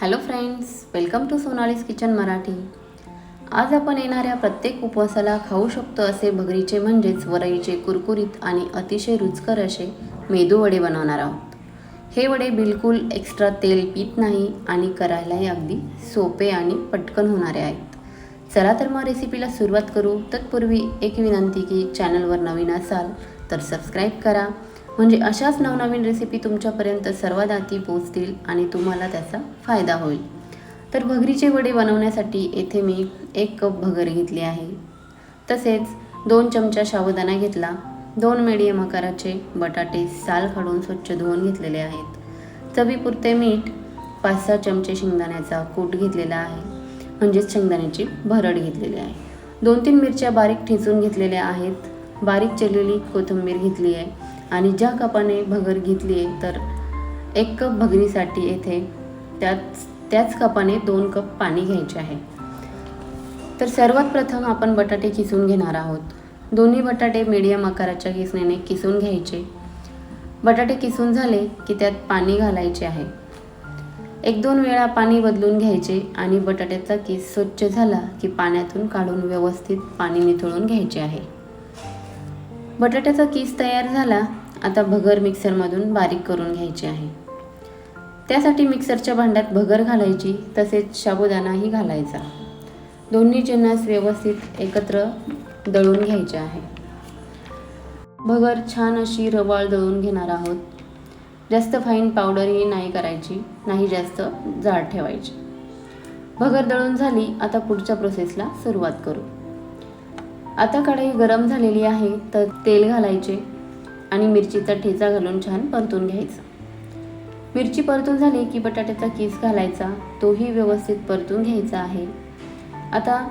Hello friends welcome to Sonali's kitchen Marathi. आज आपण येणाऱ्या प्रत्येक उपवासाला खाऊ शकतो असे भगरीचे म्हणजेच वरईचे कुरकुरीत आणि अतिशय रुचकर असे मेदू वडे बनवणार आहोत. हे वडे बिलकुल एक्स्ट्रा तेल पीत नाही आणि करायलाही अगदी सोपे आणि पटकन होणारे आहेत. चला तर मग रेसिपीला सुरुवात करू. तत्पूर्वी एक विनंती की चॅनलवर नवीन असाल तर सबस्क्राईब करा. म्हणजे अशाच नवनवीन रेसिपी तुमच्यापर्यंत सर्वात आधी पोचतील आणि तुम्हाला त्याचा फायदा होईल. तर भगरीचे वडे बनवण्यासाठी येथे मी एक कप भगर घेतली आहे. तसेच दोन चमचा शाबुदाणा घेतला दोन मीडियम आकाराचे बटाटे साल काढून स्वच्छ धुवून घेतलेले आहेत. चवीपुरते मीठ पाच सहा चमचे शेंगदाण्याचा कूट घेतलेला आहे म्हणजेच शेंगदाण्याची भरड घेतलेली आहे. दोन तीन मिरच्या बारीक ठेचून घेतलेल्या आहेत. बारीक चिरलेली कोथिंबीर घेतली आहे. आणि ज्या कपाने भगर घेतली आहे तर एक कप भगरीसाठी येथे त्याच त्याच कपाने दोन कप पाणी घ्यायचे आहे. तर सर्वात प्रथम आपण बटाटे किसून घेणार आहोत. दोन्ही बटाटे मीडियम आकाराच्या किसणीने किसून घ्यायचे. बटाटे किसून झाले की त्यात पाणी घालायचे आहे. एक दोन वेळा पाणी बदलून घ्यायचे आणि बटाट्याचा किस स्वच्छ झाला की पाण्यातून काढून व्यवस्थित पाणी निथळून घ्यायचे आहे. बटाट्याचा किस तयार झाला आता भगर मिक्सरमधून बारीक करून घ्यायची आहे. त्यासाठी मिक्सरच्या भांड्यात भगर घालायची तसेच साबुदाणाही घालायचा. दोन्ही जिन्नस व्यवस्थित एकत्र दळून घ्यायचे आहे. भगर छान अशी रवाळ दळून घेणार आहोत. जास्त फाईन पावडरही नाही करायची नाही जास्त जाड ठेवायची. भगर दळून झाली आता पुढच्या प्रोसेसला सुरुवात करू. आता कढई गरम झालेली आहे तर तेल घालायचे आणि मिरचीचा ठेचा घालून छान परतून घ्यायचा. मिरची परतून झाली की बटाट्याचा किस घालायचा तोही व्यवस्थित परतून घ्यायचा आहे. आता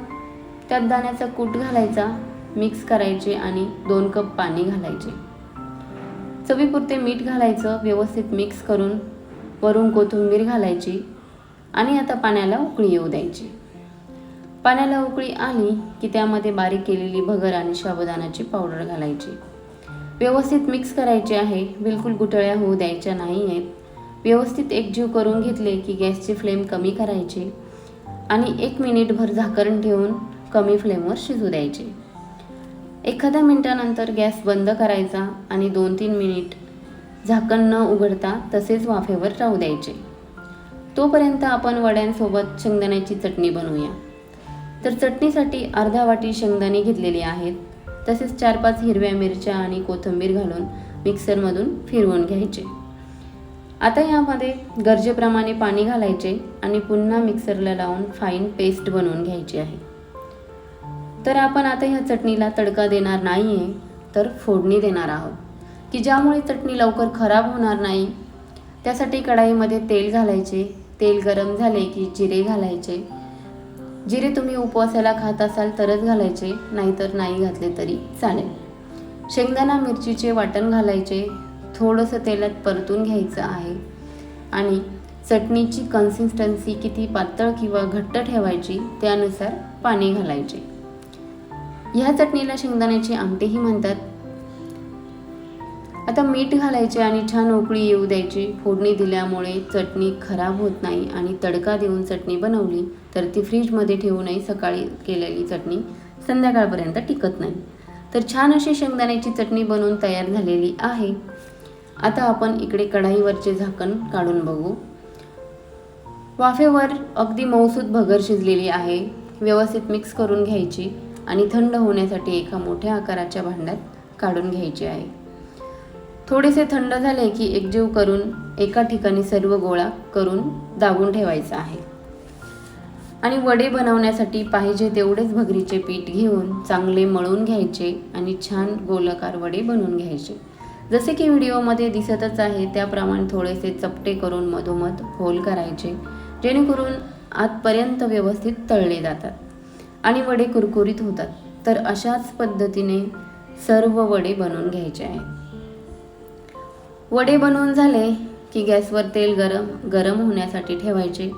त्यात दाण्याचा कूट घालायचा मिक्स करायचे आणि दोन कप पाणी घालायचे. चवीपुरते मीठ घालायचं व्यवस्थित मिक्स करून वरून कोथिंबीर घालायची आणि आता पाण्याला उकळी येऊ द्यायची. पाण्याला उकळी आली की त्यामध्ये बारीक केलेली भगर आणि शाबुदानाची पावडर घालायची. व्यवस्थित मिक्स करायचे आहे. बिलकुल गुटळ्या होऊ द्यायच्या नाही आहेत. व्यवस्थित एकजीव करून घेतले की गॅसची फ्लेम कमी करायची आणि एक मिनिटभर झाकण ठेवून कमी फ्लेमवर शिजू द्यायचे. एखाद्या मिनिटानंतर गॅस बंद करायचा आणि दोन तीन मिनिट झाकण न उघडता तसेच वाफेवर राहू द्यायचे. तोपर्यंत आपण वड्यांसोबत शेंगदाण्याची चटणी बनवूया. तर चटणीसाठी अर्धा वाटी शेंगदाणे घेतलेली आहेत. तसेच चार पाच हिरव्या मिरच्या आणि कोथिंबीर घालून मिक्सरमधून फिरवून घ्यायचे. आता यामध्ये गरजेप्रमाणे पाणी घालायचे आणि पुन्हा मिक्सरला लावून फाईन पेस्ट बनवून घ्यायची आहे. तर आपण आता ह्या चटणीला तडका देणार नाही आहे तर फोडणी देणार आहोत. की ज्यामुळे चटणी लवकर खराब होणार नाही त्यासाठी कढाईमध्ये तेल घालायचे. तेल गरम झाले की जिरे घालायचे. जिरे तुम्ही उपवासाला खात असाल तरच घालायचे नाहीतर नाही घातले तरी चालेल. शेंगदाणा मिरचीचे वाटण घालायचे थोडंसं तेलात परतून घ्यायचं आहे. आणि चटणीची कन्सिस्टन्सी किती पातळ किंवा घट्ट ठेवायची त्यानुसार पाणी घालायचे. ह्या चटणीला शेंगदाण्याची आमटेही म्हणतात. आता मीठ घालायचे आणि छान उकळी येऊ द्यायची. फोडणी दिल्यामुळे चटणी खराब होत नाही आणि तडका देऊन चटणी बनवली तर ती फ्रीजमध्ये ठेवूनही सकाळी केलेली चटणी संध्याकाळपर्यंत टिकत नाही. तर छान अशी शेंगदाण्याची चटणी बनवून तयार झालेली आहे. आता आपण इकडे कढाईवरचे झाकण काढून बघू. वाफेवर अगदी मऊसूद भगर शिजलेली आहे. व्यवस्थित मिक्स करून घ्यायची आणि थंड होण्यासाठी एका मोठ्या आकाराच्या भांड्यात काढून घ्यायची आहे. थोडेसे थंड झाले की एकजीव करून एका ठिकाणी सर्व गोळा करून दाबून ठेवायचा आहे. आणि वडे बनवण्यासाठी पाहिजे तेवढेच भगरीचे पीठ घेऊन चांगले मळून घ्यायचे आणि छान गोलाकार वडे बनवून घ्यायचे. जसे की व्हिडिओमध्ये दिसतच आहे त्याप्रमाणे थोडेसे चपटे करून मधोमध होल करायचे जेणेकरून आतपर्यंत व्यवस्थित तळले जातात आणि वडे कुरकुरीत होतात. तर अशाच पद्धतीने सर्व वडे बनवून घ्यायचे आहेत. वडे बनवून झाले की गॅसवर तेल गरम गरम होण्यासाठी ठेवायचे.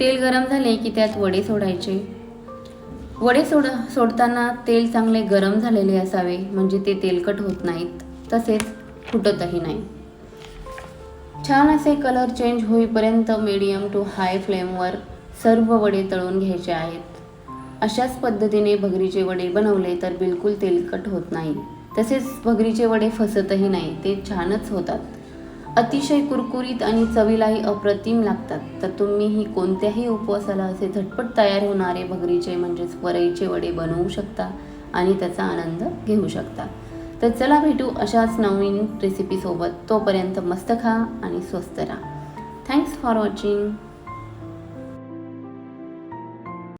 तेल गरम झाले की त्यात वडे सोडायचे. वडे सोड सोडताना तेल चांगले गरम झालेले असावे म्हणजे ते तेलकट होत नाहीत. तसेच फुटतही नाही. छान असे कलर चेंज होईपर्यंत मीडियम टू हाय फ्लेमवर सर्व वडे तळून घ्यायचे आहेत. अशाच पद्धतीने भगरीचे वडे बनवले तर बिलकुल तेलकट होत नाही. तसेच भगरीचे वडे फसतही नाही ते छानच होतात. अतिशय कुरकुरीत आणि चवीलाही अप्रतिम लागतात. तर तुम्हीही कोणत्याही उपवासाला असे झटपट तयार होणारे भगरीचे म्हणजेच वरईचे वडे बनवू शकता आणि त्याचा आनंद घेऊ शकता. तर चला भेटू अशाच नवीन रेसिपीसोबत तोपर्यंत मस्त खा आणि स्वस्त राहा. Thanks for watching